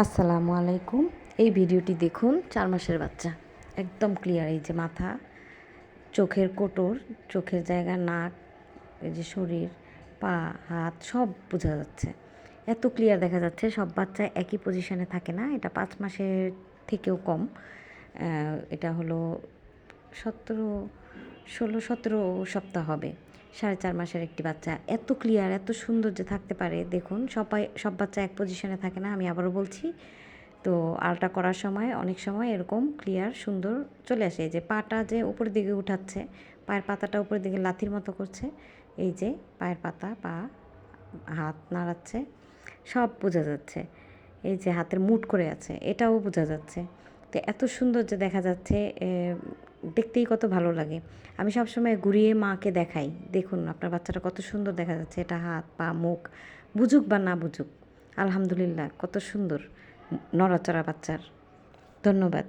আসসালামু আলাইকুম। এই ভিডিওটি দেখুন, চার মাসের বাচ্চা। একদম ক্লিয়ার এই যে মাথা, চোখের কোটর, চোখের জায়গা, নাক, এই যে শরীর, পা, হাত, সব বোঝা যাচ্ছে। এত ক্লিয়ার দেখা যাচ্ছে, সব বাচ্চা একই পজিশনে থাকে না। এটা পাঁচ মাসের থেকেও কম। এটা হলো সতেরো, ষোলো, সতেরো সপ্তাহ হবে। সাড়ে চার মাসের একটি বাচ্চা। এত ক্লিয়ার এত সুন্দর যে থাকতে পারে। দেখুন, সবাই, সব বাচ্চা এক পজিশনে থাকে না, আমি আবারও বলছি। তো আলটা করার সময়, অনেক সময় এরকম ক্লিয়ার সুন্দর চলে আসে। যে পাটা যে উপরের দিকে উঠাচ্ছে, পায়ের পাতাটা উপরের দিকে লাথির মতো করছে, এই যে পায়ের পাতা, পা, হাত নাড়াচ্ছে, সব বোঝা যাচ্ছে। এই যে হাতের মুট করে আছে, এটাও বোঝা যাচ্ছে। তো এত সুন্দর যে দেখা যাচ্ছে দেখতেই কত ভালো লাগে। আমি সবসময় ঘুরিয়ে মাকে দেখাই। দেখুন, আপনার বাচ্চাটা কত সুন্দর দেখা যাচ্ছে। এটা হাত, পা, মুখ, বুঝুক বা না বুঝুক। আলহামদুলিল্লাহ, কত সুন্দর, নড়াচড়া বাচ্চার। ধন্যবাদ।